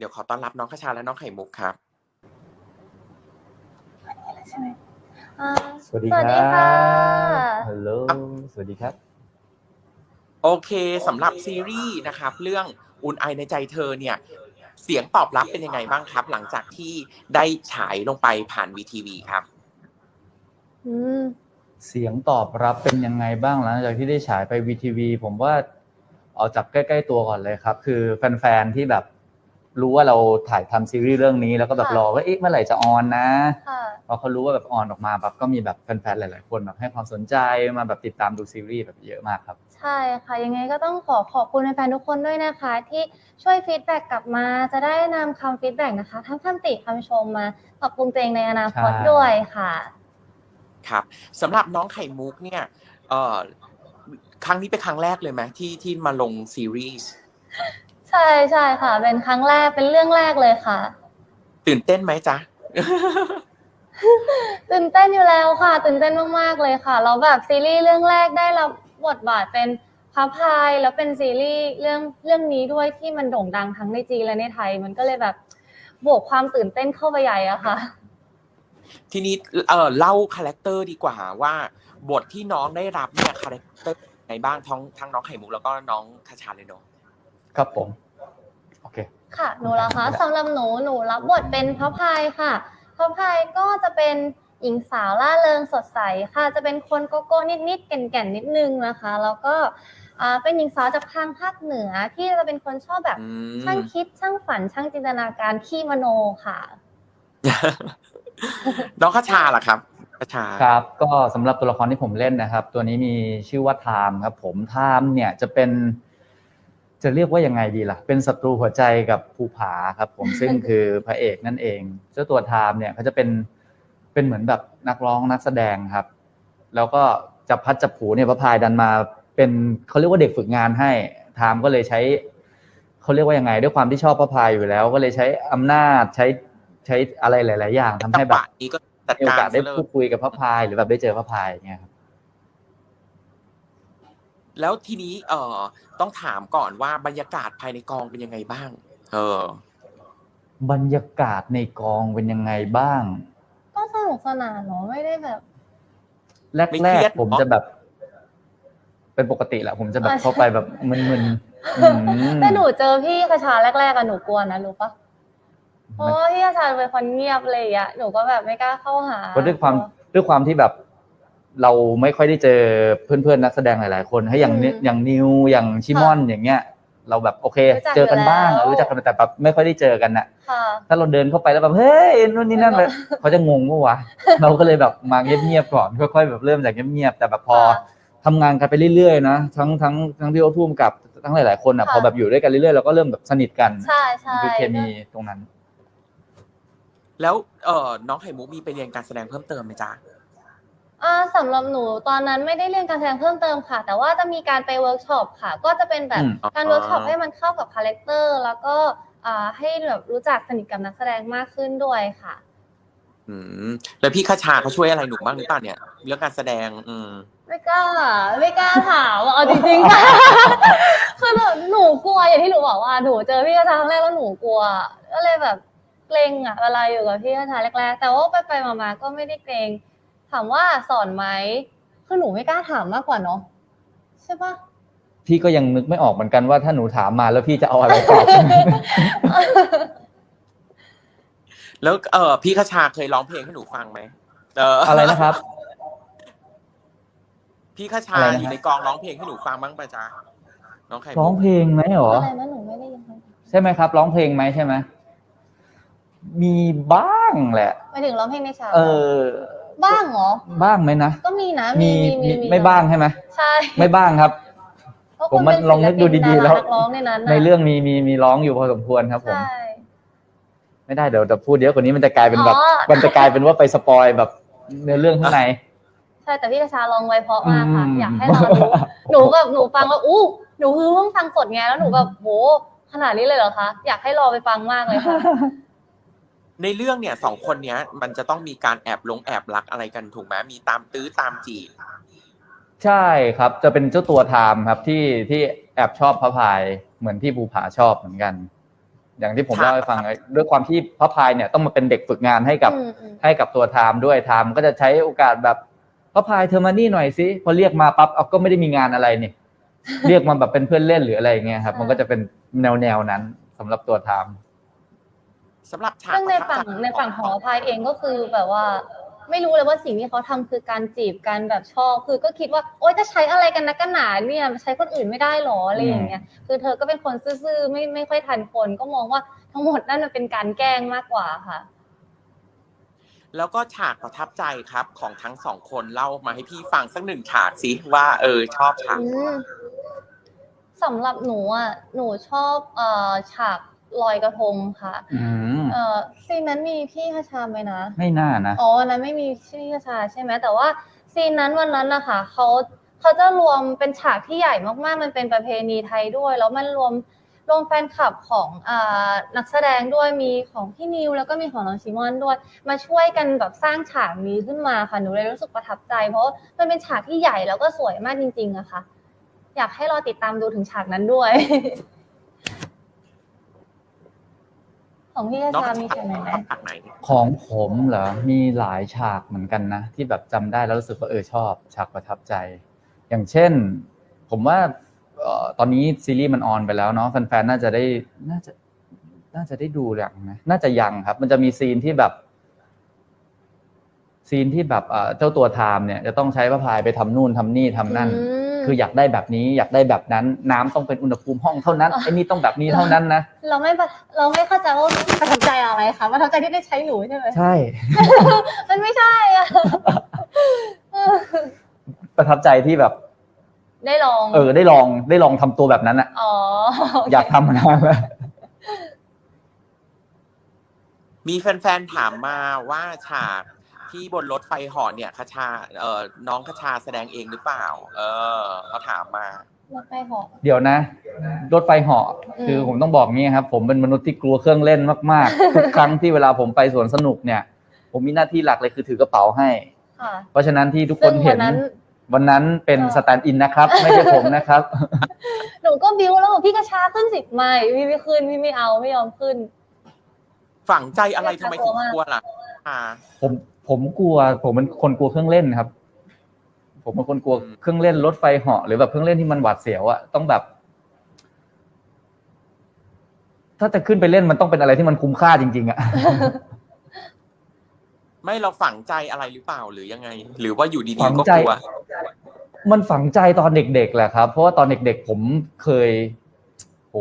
เดี๋ยวขอต้อนรับน้องคชาและน้องไข่มุกครับใช่ไหมอ่าสวัสดีสวัสคดีรัค่ะบฮัลโหล สวัสดีครับ โอเคสำหรับซีรีส์นะครับเรื่องอุ่นไอในใจเธอเนี่ย เสียงตอบรับเป็นยังไงบ้างครับ หลังจากที่ได้ฉายลงไปผ่านวีทีวีครับ อืม เสียงตอบรับเป็นยังไงบ้างหลังจากที่ได้ฉายไปวีทีวีผมว่าเอาจากใกล้ ๆ ตัวก่อนเลยครับ คือแฟนๆที่แบบ รู้ว่าเราถ่ายทำซีรีส์เรื่องนี้แล้วก็แบบค่ะรอว่าเอ๊ะเมื่อไหร่จะออนนะค่ะพอเขารู้ว่าแบบออนออกมาแบบก็มีแบบแฟนๆหลาย ๆ คนแบบให้ความสนใจมาแบบติดตามดูซีรีส์แบบเยอะมากครับ ใช่ค่ะยังไงก็ต้องขอขอบคุณแฟนๆทุกคนด้วยนะคะ ที่ช่วยฟีดแบ็กกลับมาจะได้นำคำฟีดแบ็กนะคะ ทั้งคำติคำชมมาปรับปรุงตัวเองในอนาคตใช่ด้วยค่ะครับสำหรับน้องไข่มุกเนี่ยเอ่อครั้งนี้เป็นครั้งแรกเลยไหมที่ที่มาลงซีรีส์ ใช่ใช่ค่ะ เป็นครั้งแรกเป็นเรื่องแรกเลยค่ะ ตื่นเต้นไหมจ๊ะ ตื่นเต้นอยู่แล้วค่ะ ตื่นเต้นมากๆเลยค่ะแล้วแบบซีรีส์เรื่องแรกได้รับบทบาทเป็นพระพายแล้วเป็นซีรีส์เรื่องเรื่องนี้ด้วยที่มันโด่งดังทั้งในจีนและในไทย มันก็เลยแบบบวกความตื่นเต้นเข้าไปใหญ่อะค่ะ ทีนี้เอ่อเล่าคาแรคเตอร์ดีกว่าว่า บทที่น้องได้รับเนี่ยคาแรคเตอร์ไหนบ้างทั้งทั้งน้องไข่มุกแล้วก็น้องคชาเลยเนาะครับผมโอเคค่ะหนูละคะสำหรับหนูหนูรับบทเป็นพระพายค่ะพระพายก็จะเป็นหญิงสาวล่าเริงสดใสค่ะ จะเป็นคนโกโก้นิดๆแก่นๆนิดนึงนะคะ แล้วก็อ่าเป็นหญิงสาวจากทางภาคเหนือที่จะเป็นคนชอบแบบอืม ช่างคิดช่างฝันช่างจินตนาการขี้มโนค่ะ น้องคชาล่ะครับคชา ครับก็สำหรับตัวละครที่ผมเล่นนะครับ ตัวนี้มีชื่อว่าไทม์ครับผมไทม์เนี่ยจะเป็น จะเรียกว่ายังไงดีล่ะ เป็นศัตรูหัวใจกับภูผาครับ ผมซึ่งคือพระเอกนั่นเอง เจ้าตัวไทม์เนี่ยเขาจะเป็นเป็นเหมือนแบบนักร้องนักแสดงครับ แล้วก็จับพัดจับผูเนี่ยพระพายดันมา เป็นเขาเรียกว่าเด็กฝึกงานให้ไทม์ก็เลยใช้เขาเรียกว่ายังไง ด้วยความที่ชอบพระพายอยู่แล้ว ก็เลยใช้อำนาจใช้ใช้อะไรหลาย ๆ อย่างทำให้จังแบหบวะนี้ก็จัดมีโอกาสได้ซะเลยพูดคุยกับพระพายหรือแบบได้เจอพระพายอย่างเงี้ยครับ แล้วทีนี้เอ่อต้องถามก่อนว่าบรรยากาศภายในกองเป็นยังไงบ้าง เออ บรรยากาศในกองเป็นยังไงบ้าง ก็สนุกสนานเนาะไม่ได้แบบไม่แรเครียกดๆผมเหรอจะแบบ เป็นปกติแหละผมจะแบบอ่าเข้าไปแบบมึนๆอืมแต่หนูเจอพี่คชาแรกๆอะหนูกลัวนะรู้ปะเพราะว่าพี่คชาเป็นคนเงียบเลยอะหนูก็แบบไม่กล้าเข้าหาเพราะด้วยความด้วยความที่แบบ เราไม่ค่อยได้เจอเพื่อนๆนักแสดงหลาย ๆ คนให้อย่างนิอย่างนิวอย่างชิมอนอย่างเงี้ย เราแบบโอเคเจอกันบ้างรู้จักกันแต่แบบไม่ค่อยได้เจอกันน่ะ ค่ะ ถ้าเราเดินเข้าไปแล้วแบบเฮ้ยนู่นนี่นั่นเลยเขาจะงงว่าวะ เราก็เลยแบบมาเงียบๆก่อนค่อยๆแบบเริ่มจากเงียบๆแต่แบบพอค่ะทำงานกันไปเรื่อยๆนะทั้งทั้งทั้งพี่โอ๊ตพุ่มกับทั้งหลายๆคนอะค่ะ พอแบบอยู่ด้วยกันเรื่อยๆเราก็เริ่มแบบสนิทกันใช่ใช่คือเคมีตรงนั้น แล้วเอ่อน้องไข่มุกมีไปเรียนการแสดงเพิ่มเติมไหมจ๊ะ อ่าสำหรับหนูตอนนั้นไม่ได้เรียนการแสดงเพิ่มเติมค่ะ แต่ว่าจะมีการไปเวิร์กช็อปค่ะ ก็จะเป็นแบบอืมการเวิร์กช็อปให้มันเข้ากับคาแรคเตอร์แล้วก็อ่าให้แบบรู้จักสนิทกับนักแสดงมากขึ้นด้วยค่ะ อืมแล้วพี่คชาเขาช่วยอะไรหนูบ้างหรือเปล่าเนี่ย เรื่องการแสดง อืม ไม่กล้าไม่กล้าถามอะเอาจริงๆ ค่ะคือแบบหนูกลัวอย่างที่หนูบอกว่าหนูเจอพี่กระชาครั้งแรกแล้วหนูกลัว ก็เลยแบบเกรงอะเวลาอยู่กับพี่กระชาแรกๆ แต่ว่าไปไปๆมาๆก็ไม่ได้เกรง ถามว่าสอนไหมคือหนูไม่กล้าถามมากกว่าเนาะใช่ปะพี่ก็ยังนึกไม่ออกเหมือนกันว่าถ้าหนูถามมาแล้วพี่จะเอาอะไรตอบ แล้วเออพี่คชาเคยร้องเพลงให้หนูฟังไหมเออออะไรนะครับ พี่คชาอะไรนะ อยู่ในกองร้องเพลงให้หนูฟังบ้างปะจ๊ะน้องไข่มุกร้องเพลงไหมหรอ อะไรนะหนูไม่ได้ยินใช่ไหมครับ ร้องเพลงไหมใช่ไหมมีบ้างแหละไปถึงร้องเพลงในฉากเออ บ้างเหรอ บ้างไหมนะ ก็มีนะมีมีมีไม่บ้างใช่ไหมใช่ ไม่บ้างครับเพราะผมคุณมันเป็นลองนึกดูศิลปิดีๆแล้วนักร้องในนั้นน่ะในเรื่องมีมีมีร้องอยู่พอสมควรครับผมใช่ไม่ได้เดี๋ยวจะพูดเยอะกว่านี้มันจะกลายเป็นแบบอ๋อมันจะกลายเป็นว่าไปสปอยแบบเนื้อเรื่องข้างใน ใช่ แต่พี่กระชาลองไว้เพราะมากค่ะอืมอยากให้เราดูหนูแบบหนูฟังแล้วอู้หนูคือเพิ่งฟังสดไงแล้วหนูแบบโหขนาดนี้เลยเหรอคะ อยากให้รอไปฟังมากเลยค่ะ ในเรื่องเนี่ยสองคนเนี้ย มันจะต้องมีการแอบลงแอบรักอะไรกันถูกไหมมีตามตื้อตามจีบใช่ครับจะเป็นเจ้าตัวไทม์ครับที่ที่แอบชอบพระพายเหมือนที่ภูผาชอบเหมือนกันออย่างที่ผมครับเล่าให้ฟังด้วยความที่พระพายเนี่ยต้องมาเป็นเด็กฝึกงานให้กับอืมอืมให้กับตัวไทม์ด้วยไทม์ก็จะใช้โอกาสแบบพระพายเธอมานี่หน่อยสิพอเรียกมาปั๊บเอาก็ไม่ได้มีงานอะไรนี่เรียกมาแบบเป็นเพื่อนเล่นหรืออะไรอย่างเงี้ยครับ มันก็จะเป็นแนวแนวๆนั้นสำหรับตัวไทม์ สำหรับฉากซึ่งในประทับฝั่งใจในฝั่งของอภัยเองก็คือแบบว่า ไม่รู้เลยว่าสิ่งที่เขาทำคือการจีบกันแบบชอบคือก็คิดว่าโอ๊ยจะใช้อะไรกันนักกันหนาเนี่ยใช้คนอื่นไม่ได้หรออะไรอย่างเงี้ยคือเธอก็เป็นคนซื่อๆไม่ไม่ค่อยทันคนก็มองว่าทั้งหมดนั่นมันเป็นการแกล้งมากกว่าค่ะ แล้วก็ฉากประทับใจครับของทั้งสองคนเล่ามาให้พี่ฟังสักหนึ่งฉากสิว่า เออชอบฉากอืมสำหรับหนูอะหนูชอบเอ่อฉากลอยกระทงค่ะอืม เอ่อซีนนั้นมีพี่คชาไหมนะ ไม่น่านะ อ๋อวันนั้นไม่มีชื่อคชาใช่ไหมแต่ว่าซีนนั้นวันนั้นนะคะเขาเขาจะรวมเป็นฉากที่ใหญ่มากๆ มันเป็นประเพณีไทยด้วย แล้วมันรวมรวมแฟนคลับของอ่านักแสดงด้วยมีของพี่นิวแล้วก็มีของน้องชิมอนด้วย มาช่วยกันแบบสร้างฉากนี้ขึ้นมาค่ะหนูเลยรู้สึกประทับใจ เพราะว่ามันเป็นฉากที่ใหญ่แล้วก็สวยมากจริงๆอะค่ะ อยากให้รอติดตามดูถึงฉากนั้นด้วย ของพี่คน้องชามีฉากไหนไหมฉากไหนของผมเหรอ มีหลายฉากเหมือนกันนะ ที่แบบจำได้แล้วรู้สึกว่าเออชอบ ฉากประทับใจ อย่างเช่น ผมว่าเอ่อตอนนี้ซีรีส์มันออนไปแล้วเนาะแฟนๆน่าจะได้น่าจะ น่าจะได้ดูอย่างนะน่าจะยังครับ มันจะมีซีนที่แบบ ซีนที่แบบเอ่อเจ้าตัวไทม์เนี่ย จะต้องใช้พระพายไปทำนู่นทำนี่ทำนั่นม คืออยากได้แบบนี้อยากได้แบบนั้น น้ำต้องเป็นอุณหภูมิห้องเท่านั้นอ๋อไอ้นี่ต้องแบบนี้เท่านั้นนะเราไม่ประเราไม่เข้าใจว่าประทับใจอะไรคะประทับใจที่ได้ใช้หนูใช่ไหมใช่ มันไม่ใช่อะประทับใจที่แบบ ได้ลอง เออ ได้ลองได้ลองทำตัวแบบนั้นอะอ๋อโเคอยากทำมานานแล้วมีแฟนๆถามมาว่าฉาก ที่บนรถไฟเหอเนี่ยคชาเอ่อน้องคชาแสดงเองหรือเปล่า เออเขาถามมา รถไฟเหาะ เดี๋ยวนะ รถไฟเหาะอืม คือผมต้องบอกงี้ครับ ผมเป็นมนุษย์ที่กลัวเครื่องเล่นมากๆ ทุกครั้งที่เวลาผมไปสวนสนุกเนี่ย ผมมีหน้าที่หลักเลยคือถือกระเป๋าให้ ค่ะเพราะฉะนั้นที่ทุกคซึ่นงเห็วันนนั้น วันนั้นเป็นเออ สแตนด์อินนะครับ ไม่ใช่ผมนะครับ หนูก็บิ้วแล้วบอกพี่กระชาขึ้นสิไม่พี่ไม่ขึ้นพี่ไม่เอาไม่ยอมขึ้น ฝังใจอะไรทำไมถึงกลัวล่ะอ่าผม ผมกลัว ผมเป็นคนกลัวเครื่องเล่นครับ ผมเป็นคนกลัวอืมเครื่องเล่นรถไฟเหาะหรือแบบเครื่องเล่นที่มันหวาดเสียวอะต้องแบบ ถ้าจะขึ้นไปเล่นมันต้องเป็นอะไรที่มันคุ้มค่าจริง ๆอะไม่เราฝังใจอะไรหรือเปล่าหรือยังไง หรือว่าอยู่ฝัดีงๆก็ใจ กลัวมันฝังใจตอนเด็กๆแหละครับ เพราะว่าตอนเด็ก ๆ ผมเคย โห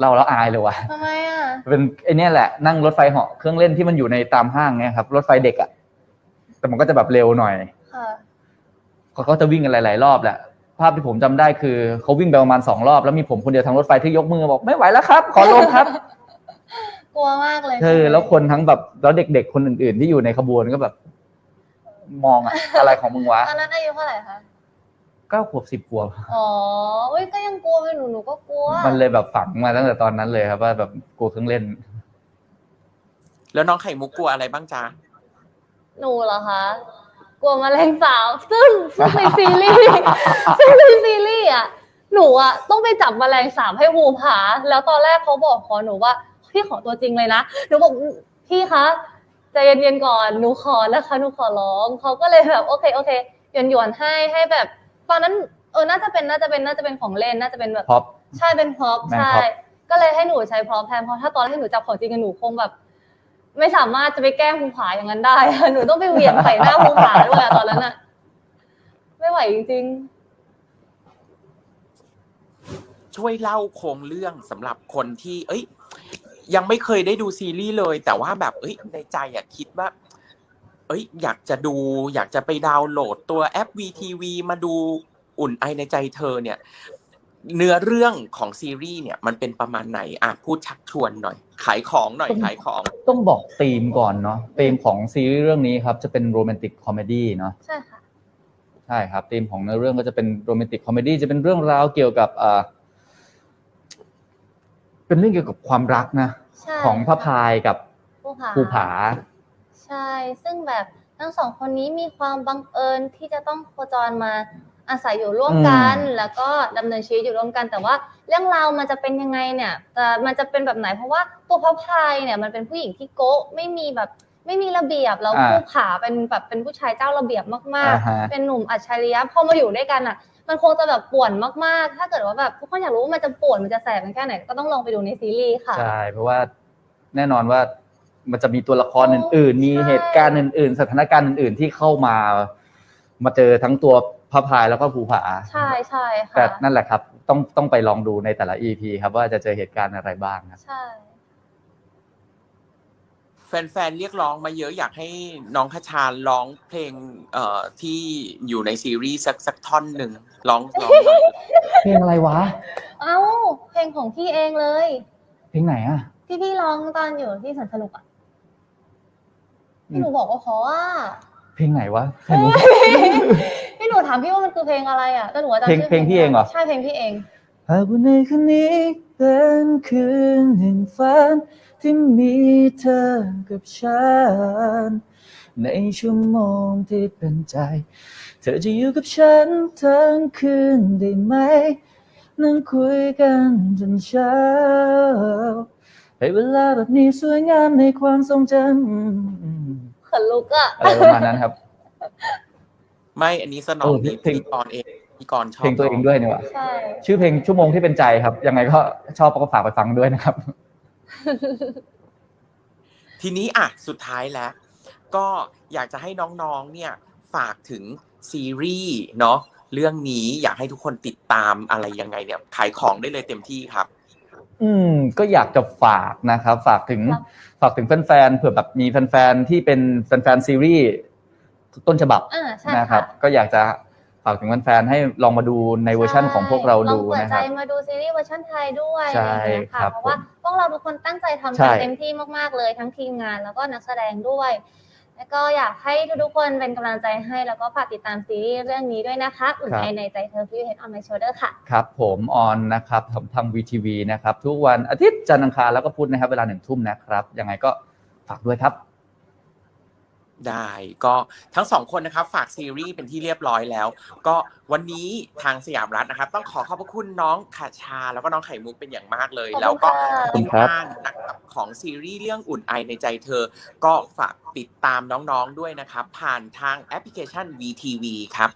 เราแล้วอายเลยว่ะ ทำไมอะ เป็นไอเนี้ยแหละนั่งรถไฟเหาะเครื่องเล่นที่มันอยู่ในตามห้างเนี่ยครับ รถไฟเด็กอะ แต่มันก็จะแบบเร็วหน่อยค่ะเขาก็จะวิ่งกันหลาย ๆ รอบแหละ ภาพที่ผมจำได้คือเขาวิ่งไปประมาณสองรอบแล้วมีผมคนเดียวทางรถไฟที่ยกมือบอกไม่ไหวแล้วครับ ขอลงครับ กลัวมากเลยเออแล้วคนทั้งแบบแล้วเด็ก ๆ คนอื่น ๆ ที่อยู่ในขบวนก็แบบ มองอะอะไรของมึงวะตอนนั้นอายุเท่าไหร่คะเก้าขวบสิบขวบ อ๋อเว้ยก็ยังกลัวเลยหนูหนูก็กลัว มันเลยแบบฝังมาตั้งแต่ตอนนั้นเลยครับว่าแบบกลัวเครื่องเล่น แล้วน้องไข่มุกกลัวอะไรบ้างจ๊ะ หนูเหรอคะ กลัวแมลงสาบซึ่งซึ่งในซีรีส์ซึ่งในซีรีส์อะหนูอะต้องไปจับแมลงสาบให้ภูผา แล้วตอนแรกเขาบอกขอหนูว่าพี่ขอตัวจริงเลยนะหนูบอกพี่คะใจเย็นๆก่อนหนูขอนะคะหนูขอร้องเขาก็เลยแบบโอเคโอเคหยวนหยวนๆให้ให้แบบ ตอนนั้นเออน่าจะเป็นน่าจะเป็นน่าจะเป็นของเล่นน่าจะเป็นแบบพ็อปใช่เป็นพร็อพแม่งใช่ prop ก็เลยให้หนูใช้พร็อพแทนเพราะถ้าตอนที่หนูจับของจริงกับหนูคงแบบ ไม่สามารถจะไปแกล้งภูผาอย่างนั้นได้ หนูต้องไปเหวี่ยงใส่หน้าภูผาด้วยอะตอนนั้นอะไม่ไหวจริง ๆ ช่วยเล่าโครงเรื่องสำหรับคนที่ เอ้ย ยังไม่เคยได้ดูซีรีส์เลย แต่ว่าแบบ เอ้ย ในใจอะคิดว่า เอ้ย อยากจะดู อยากจะไปดาวน์โหลดตัวแอป VTV มาดูอุ่นไอในใจเธอเนี่ย เนื้อเรื่องของซีรีส์เนี่ยมันเป็นประมาณไหนอะพูดชักชวนหน่อย ขายของหน่อยขายของ ต้องบอกธีมก่อนเนาะธีมของซีรีส์เรื่องนี้ครับ จะเป็นโรแมนติกคอมเมดี้เนาะๆใช่ค่ะใช่ครับธีมของเนื้อเรื่องก็จะเป็นโรแมนติกคอมเมดี้จะเป็นเรื่องราวเกี่ยวกับอ่าเป็นเรื่องเกี่ยวกับความรักนะ ใช่ของพระพายกับภูผาภูผา ใช่ ซึ่งแบบทั้งสองคนนี้มีความบังเอิญที่จะต้องโคจรมา อาศัยอยู่ร่วมกัน แล้วก็ดำเนินชีวิตอยู่ร่วมกัน แต่ว่าเรื่องราวมันจะเป็นยังไงเนี่ยแต่มันจะเป็นแบบไหนเพราะว่าตัวพระพายเนี่ยมันเป็นผู้หญิงที่โก๊ะไม่มีแบบไม่มีระเบียบแล้วอ่าผู้ขาเป็นแบบเป็นผู้ชายเจ้าระเบียบมากอ่าฮะๆเป็นหนุ่มอัจฉริยะพอมาอยู่ด้วยกันอะ มันคงจะแบบป่วนมากๆ ถ้าเกิดว่าแบบทุกคนอยากรู้ว่ามันจะป่วนมันจะแสบมันแค่ไหนก็ต้องลองไปดูในซีรีส์ค่ะใช่เพราะว่าแน่นอนว่ามันจะมีตัวละครโอ้อื่น ๆ มีใช่เหตุการณ์อื่น ๆ สถานการณ์อื่น ๆ ที่เข้ามา มาเจอทั้งตัว พระพายแล้วก็ภูผาใช่ใช่ค่ะแต่นั่นแหละครับ ต้องต้องไปลองดูในแต่ละ EP ครับว่าจะเจอเหตุการณ์อะไรบ้างครับ ใช่ แฟนๆเรียกร้องมาเยอะอยากให้น้องคชาร้องเพลงเอ่อที่อยู่ในซีรีส์สักสักท่อนหนึ่งร้องร้องหน่อยเพลงอะไรวะ เอ้า เพลงของพี่เองเลย เพลงไหนอะ ที่พี่ร้องตอนอยู่ที่สันสนุกอะอืมพี่หนูบอกว่าเพราะว่าเพลงไหนวะเพลงนี้ พี่หนูถามพี่ว่ามันคือเพลงอะไรอะแต่หนูว่าจำเพลงชื่อเพลงพี่เองเหรอ ใช่เพลงพี่เองหากว่าในคืนนี้เป็นคืนแห่งฝันที่มีเธอกับฉัน ในชั่วโมงที่เป็นใจ เธอจะอยู่กับฉันทั้งคืนได้ไหม นั่งคุยกันจนเช้าให้เวลาแบบนี้สวยงามในความทรงจำขนลุกอะอะไรประมาณนั้นครับ ไม่อันนี้สนอเองอนี่เพลงพี่กรณ์เองพี่กรณ์ชอบเพลงตัวเองด้วยนี่หว่าใช่ชื่อเพลงชั่วโมงที่เป็นใจครับ ยังไงก็ชอบก็ฝากไปฟังด้วยนะครับ ทีนี้อะสุดท้ายแล้ว ก็อยากจะให้น้องๆเนี่ย ฝากถึงซีรีส์เนาะเรื่องนี้อยากให้ทุกคนติดตามอะไรยังไงเนี่ยขายของได้เลยเต็มที่ครับ อืม ก็อยากจะฝากนะครับ ฝากถึงครับฝากถึงแฟนๆเผื่อแบบมีแฟนๆที่เป็นแฟนๆซีรีส์ ต้นฉบับอ่าใช่นะครัค่ะบก็อยากจะฝากถึงแฟนๆให้ลองมาดูในเวอร์ชั่นของพวกเราดูลองเปิดนะใจครับมาดูซีรีส์เวอร์ชันไทยด้วยใช่อะไรอย่างเงี้ยครัค่ะบเพราะว่าพวกเราทุกคนตั้งใจทำใช่กันเต็มที่มากๆเลยทั้งทีมงานแล้วก็นักแสดงด้วย แล้วก็อยากให้ทุกๆคนเป็นกำลังใจให้แล้วก็ฝากติดตามซีรีส์เรื่องนี้ด้วยนะคะอุ่นใจในใจเธอฟิวเฮดออนไมโชเดอร์ค่ะครับ ผมออนนะครับทางทางวีทีวีนะครับ ทุกวันอาทิตย์จันทร์อังคารแล้วก็พุธนะครับเวลาหนึ่งทุ่มนะครับยังไงก็ฝากด้วยครับ ได้ก็ทั้งสองคนนะครับฝากซีรีส์เป็นที่เรียบร้อยแล้ว ก็วันนี้ทางสยามรัฐนะครับ ต้องขอขอบพระคุณน้องขาชา แล้วก็น้องไข่มุกเป็นอย่างมากเลยขอบคุณแล้วก็ค่ะทีมงานนะครับของซีรีส์เรื่องอุ่นไอในใจเธอ ก็ฝากติดตามน้องๆด้วยนะครับ ผ่านทางแอปพลิเคชัน VTV ครับ